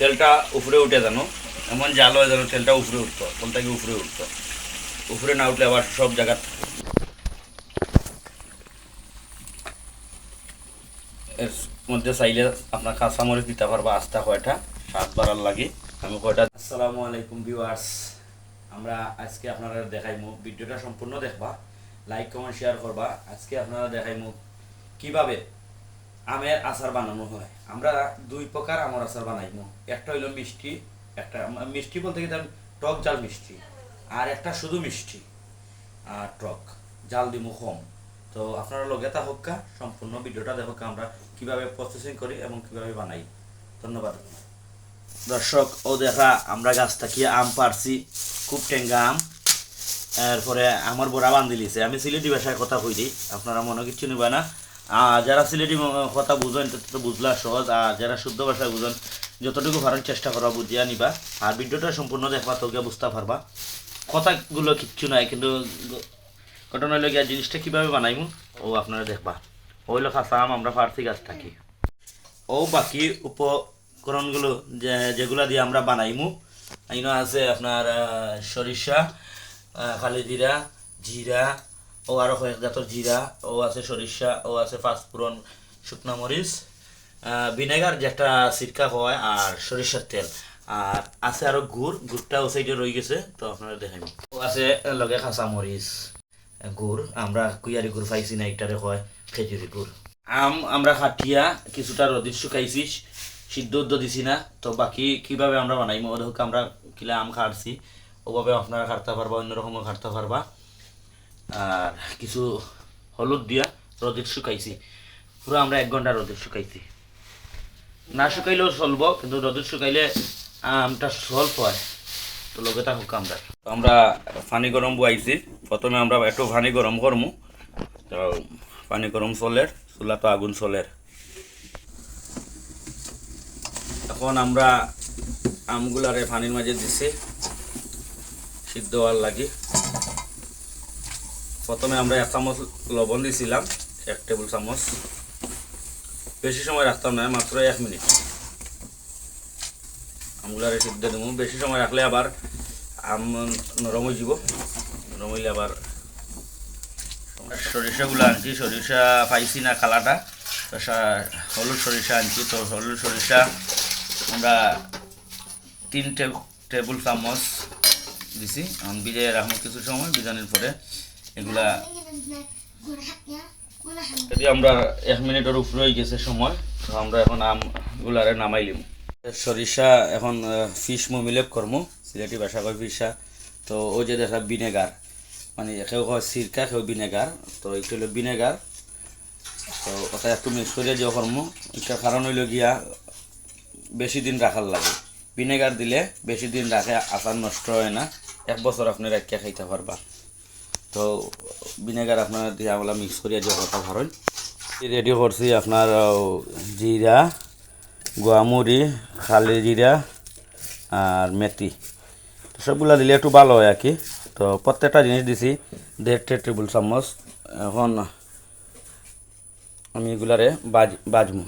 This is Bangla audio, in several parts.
তেলটা উপরে উঠে জানো এমন জাল হয় যেন তেলটা উপরে উঠতো কোনটাকে উপরে উঠতো। উপরে না উঠলে আবার সব জায়গা এর মধ্যে চাইলে আপনার কাঁচামরিচ দিতে পারবা, আস্তা কয়টা, স্বাদ বাড়ার লাগে। আমি কয়টা আসসালামু আলাইকুম ভিউয়ার্স। আমরা আজকে আপনারা দেখাইমু, ভিডিওটা সম্পূর্ণ দেখবা, লাইক, কমেন্ট, শেয়ার করবা। আজকে আপনারা দেখাইমু কীভাবে আমের আচার বানানো হয়। আমরা দুই প্রকার আমের আচার বানাইমু একটা হইল মিষ্টি, একটা মিষ্টি বলতে গেলে টক জাল মিষ্টি। আর একটা শুধু মিষ্টি। আর টক। জাল দিমু কম। তো আপনারা লগে তা হোক্কা সম্পূর্ণ ভিডিওটা দেখো আমরা কীভাবে প্রসেসিং করি এবং কীভাবে বানাই। ধন্যবাদ। দর্শক, ও দেখা, আমরা গাছ থেকে আম পারছি। খুব টেঙ্গা আম। এরপরে আমার বড়া বান্ধিলিছে। আমি সিলেটি ভাষায় কথা কই দিই আপনারা মনে কিছু নিবে না। যারা সিলেটি কথা বুঝেন তো বুঝলা সহজ। আর যারা শুদ্ধ ভাষায় বুঝেন যতটুকু পারেন চেষ্টা করা বুঝিয়া নিবা। আর ভিডিওটা সম্পূর্ণ দেখবা তোকে বুঝতে পারবা। কথাগুলো কিচ্ছু নাই কিন্তু ঘটনা গিয়া জিনিসটা কীভাবে বানাইমু ও আপনারা দেখবা। ওইলো খাসা আম আমরা পারছি গাছ থাকি। ও বাকি উপকরণগুলো যে যেগুলা দিয়ে আমরা বানাইমু আইনো আছে আপনার সরিষা আহ, খালি জিরা জিরা ও আরও কয়েক জিরা, ও আছে সরিষা, ও আছে পাঁচফোড়ন, শুকনা মরিচ ভিনেগার যেটা সিরকা হয় আর সরিষার তেল। আর আছে আরও গুড়, গুড়টা ও সাইডে রয়ে গেছে, তো আপনারা দেখেন ও আছে লগে কাঁচা মরিচ, গুড়, আমরা কুইয়ারি গুড় পাইছি না একটারে হয় খেজুরি গুড়। আম আমরা খাটিয়া কিছুটা রোদির শুকাইছি, সিদ্ধ উদ্ধ দিছি না, তো বাকি কীভাবে আমরা বানাইমো ওদের আমরা কিলা আম খাটছি, ওভাবে আপনারা খাটতে পারবা অন্যরকমও খাটতে পারবা। আর কিছু হলুদ দিয়া রোদের শুকাইছি। পুরো আমরা এক ঘণ্টা রোদের শুকাইছি। না শুকাইলেও চলবো, কিন্তু রোদের শুকাইলে আমটা স্বল্প হয়। তো লগে হোক আমরা আমরা পানি গরম বয়াইছি। প্রথমে আমরা একটু পানি গরম করমু। তো পানি গরম চলের চুলা তো আগুন চলের এখন আমরা আমগুলারে পানির মাঝে দিছি। সিদ্ধ হওয়ার লাগি। প্রথমে আমরা এক চামচ লবণ দিছিলাম এক টেবিল চামচ। বেশি সময় রাখতাম না, মাত্র এক মিনিট। আমগুলারে সিদ্ধ দেবো। বেশি সময় রাখলে আবার আম নরম হয়ে যাব। নরম হইলে আবার সরিষাগুলো আনছি। সরিষা পাইছি না কালাটা। হলুদ সরিষা আনছি। তো হলুদ সরিষা আমরা তিন টেবিল চামচ দিছি। ভিজাই রাখব কিছু সময়, ভিজানোর পরে। এগুলা যদি আমরা এক মিনিটের উপরে গেছে সময়, তো আমরা এখন আমগুলারে নামাইলিম সরিষা এখন ফিশ মমিলেপ করমু, সিলেটি ভাষা কয় ফিসা তো ও যে দেখা ভিনেগার মানে কেউ কয় সিরকা, কেউ ভিনেগার, তো এইটা হলো ভিনেগার। তো ওটা একটু মিক্স করে দিয়ে করমু এটার কারণ হইল গিয়া বেশি দিন রাখার লাগে। ভিনেগার দিলে বেশি দিন রাখে, আচার নষ্ট হয় না। এক বছর আপনি রাখিয়া খাইতে পারবা। তো ভিনেগার আপনার দিয়ে আমরা মিক্স করিয়া দিয়ে কথা ধরেন। রেডি করছি আপনার জিরা, গোয়ামুড়ি, খালি জিরা আর মেথি। সবগুলা দিলে একটু ভালো হয় আর কি। তো প্রত্যেকটা জিনিস দিছি দেড় টেবিল চামচ। এখন আমি এগুলারে বাজ, বাজমু।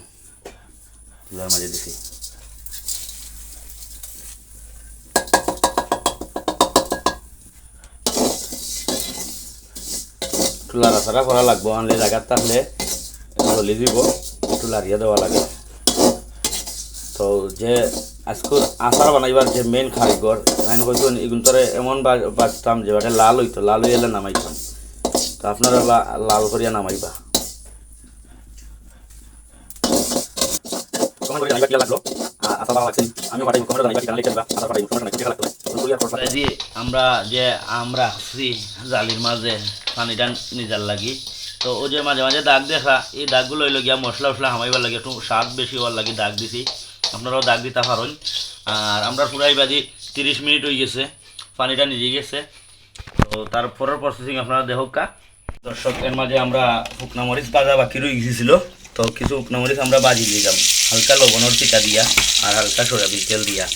চুলার মাঝে দিছি। একটু লাড়াচাড়া করা লাগবো আনলে জায়গার থাকলে হলি দিব একটু লাড়িয়ে দেওয়া লাগে। তো যে আজকে আচার বানাইবার যে মেন কারিগর আমি হয়তো এগুন্তরে এমন বাজতাম যে বাটে লাল হইতো লাল হয়ে এলে নামাইতাম তো আপনারা লাল করিয়া নামাইবা। জি, আমরা যে, আমরা রাখছি জালির মাঝে পানিটা নিজার লাগি। তো ও যে মাঝে মাঝে দাগ দেখা, এই দাগগুলো হইল গিয়া মশলা হামাইবার লাগে, একটু স্বাদ বেশি হওয়ার লাগে দাগ দিছি। আপনারাও দাগ দিতে পারেন। আর আমরা পুরাই বাজি তিরিশ মিনিট হয়ে গেছে পানিটা নিজে গেছে। তো তার পরের প্রসেসিং আপনারা দেখুকা দর্শক, এর মাঝে আমরা শুকনা মরিচ ভাজা বাকি রয়ে গেছিল। তো কিছু শুকনা মরিচ আমরা বাজি দিয়ে যাব। হালকা লবণের টিকা দিয়া আর হালকা সয়াবিন তেল দিয়া।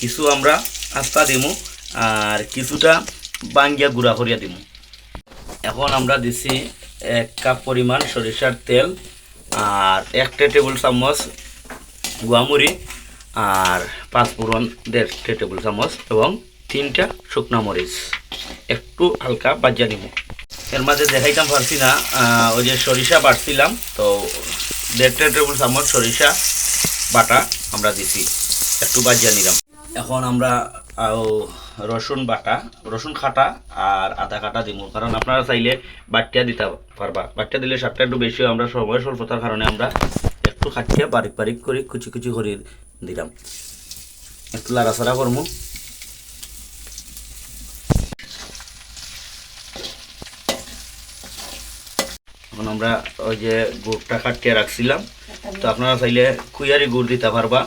কিছু আমরা আস্তা দিমু আর কিছুটা বাঙ্গিয়া গুঁড়া করিয়া দিমু। এখন আমরা দিছি এক কাপ পরিমাণ সরিষার তেল আর একটা টেবিল চামচ গুয়ামুড়ি আর পাঁচ ফোড়ন দেড় টেবিল চামচ এবং তিনটা শুকনা মরিচ। একটু হালকা বাজ্যা নিব এর মাঝে দেখাইতাম পারছি না ওই যে সরিষা বাটছিলাম, তো দেড় টেবিল চামচ, সরিষা বাটা আমরা দিছি। একটু বাজ্যা নিলাম। এখন আমরা রসুন বাটা, রসুন খাটা আর আদা কাটা দিব কারণ আপনারা চাইলে বাটিয়া দিতে পারবা। বাটিয়া দিলে স্বাদটা একটু বেশি আমরা সময় স্বল্পতার কারণে আমরা একটু খাটিয়া বারিক বারিক করে কুচি কুচি করে দিলাম। একটু লাড়াচাড়া করব এখন আমরা ওই যে গুড়টা কাটিয়ে রাখছিলাম তো আপনারা চাইলে কুইয়ারি গুড় দিতে পারবা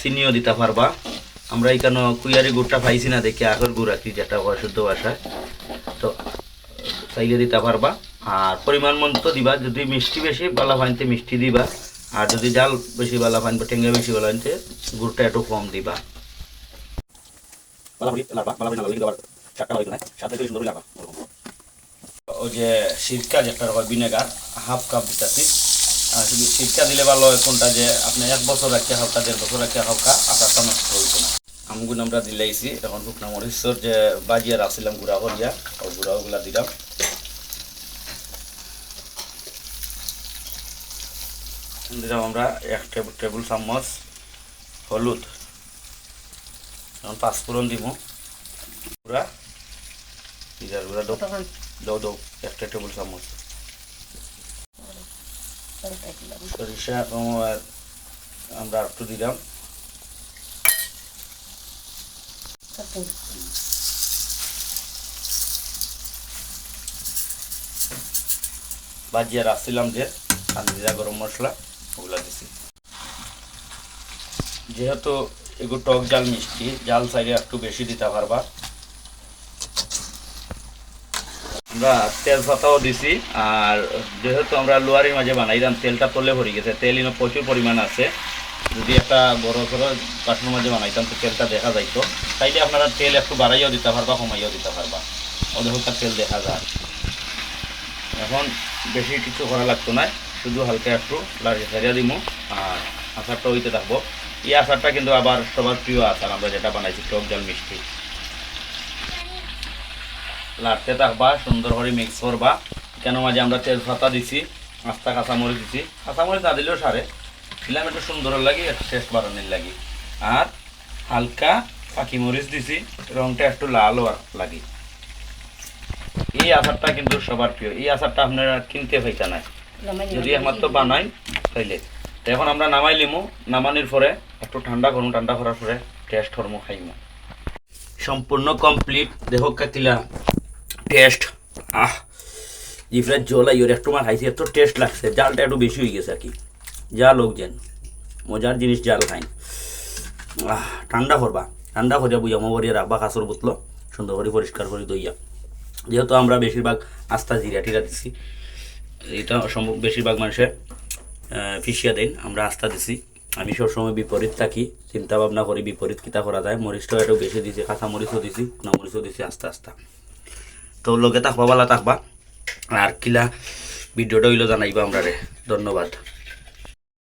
চিনিও দিতে পারবা আমরা এখানে কুইয়ারি গুড়টা পাইছি না দেখি আগের গুড় কি যেটা হয় শুদ্ধ ভাষায় তো চাইলে দিতে পারবা আর পরিমাণ মতো দিবা যদি মিষ্টি বেশি বালা পানিতে মিষ্টি দিবা আর যদি জাল বেশি বালা পানি বা টেঙ্গা বেশি বালা পানিতে গুড়টা একটু কম দিবা ওই যে সিরকা যেটা হয়, ভিনেগার হাফ কাপ দিতেছি আর সিরকা দিলে ভালো কোনটা যে আপনি এক বছর রাখিয়া হালকা, দেড় বছর রাখিয়া হালকা, আচারটা নষ্ট হইতো না। আমগুন আমরা দিলাইছি এখন শুকনা মরিচর যে বাজিয়া রাখছিলাম, গুড়া করিয়া, ও গুড়া ওগুলা দিলাম। দিলাম আমরা এক টেবিল টেবিল চামচ হলুদ। এখন পাঁচফোড়ন দিব গুড়া গুঁড়া দাও দাও দাও, একটা টেবিল চামচ সরিষা আমরা একটু দিলাম। বাজিয়ে রাখছিলাম যে কান্দিরা গরম মশলা, ওগুলা দিছি। যেহেতু এগুলো টক জাল মিষ্টি, জাল চাইলে একটু বেশি দিতে পারবা। আমরা তেল পাতাও দিছি, আর যেহেতু আমরা লোয়ারির মাঝে বানাইলাম তেলটা তলে ভরে গেছে, তেল ইনো প্রচুর পরিমাণ আছে। যদি একটা বড় বড় বাসনের মাঝে বানাইতাম, তো তেলটা দেখা যাইতো। তাইলে আপনারা তেল একটু বাড়াইয়াও দিতে পারবা কমাইয়াও দিতে পারবা। হালকা তেল দেখা যায়। এখন বেশি কিছু করা লাগতো না, শুধু হালকা একটু লাড়ি সারিয়া দিমু, আর আচারটা ওইতে থাকব। এই আচারটা কিন্তু আবার সবার প্রিয় আচার, আমরা যেটা বানাইছি, টক জল মিষ্টি। লাড়তে থাকবা সুন্দর করে মিক্স করবা। কেন মাঝে আমরা তেজপাতা দিছি আস্তা কাঁচামরিচ দিছি। কাঁচামরিচ না দিলেও সারে। দিলাম একটু সুন্দর লাগে একটু টেস্ট বাড়ানোর লাগে। আর হালকা পাখি মরিচ দিছি রংটা একটু লালও লাগে। এই আচারটা কিন্তু সবার প্রিয়। এই আচারটা আপনারা কিনতে পাইতা না যদি একমাত্র বানাই তাইলে। তো এখন আমরা নামাই লিমু। নামানির পরে একটু ঠান্ডা করুন ঠান্ডা করার পরে টেস্ট হরমু খাইমু। সম্পূর্ণ কমপ্লিট দেখো কাতিলা টেস্ট। আহ জিফরা জল আইয়র একটু মা খাইছি এত টেস্ট লাগছে, জালটা একটু বেশি হয়ে গেছে আর কি। যা লোক যেন, মজার জিনিস জাল খাইন আহ, ঠান্ডা করবা, ঠান্ডা করিয়া বুঝা মরিয়া রাখবা, কাঁচর বোতল সুন্দর করে পরিষ্কার করে দইয়া যেহেতু আমরা বেশিরভাগ আস্তা জিরা টিরা দিছি এটা সম্ভব, বেশিরভাগ মানুষে ফিসিয়া দেন, আমরা আস্থা দিছি। আমি সবসময় বিপরীত থাকি চিন্তা ভাবনা করি বিপরীত কিতা করা যায়। মরিচটাও একটু বেশি দিছি কাঁচা মরিচও দিছি না মরিচও দিছি, আস্তে আস্তে। তো লগে থাকবা ভালো থাকবা। আর কিলা ভিডিওটা হইল জানাইবা আমরা ধন্যবাদ।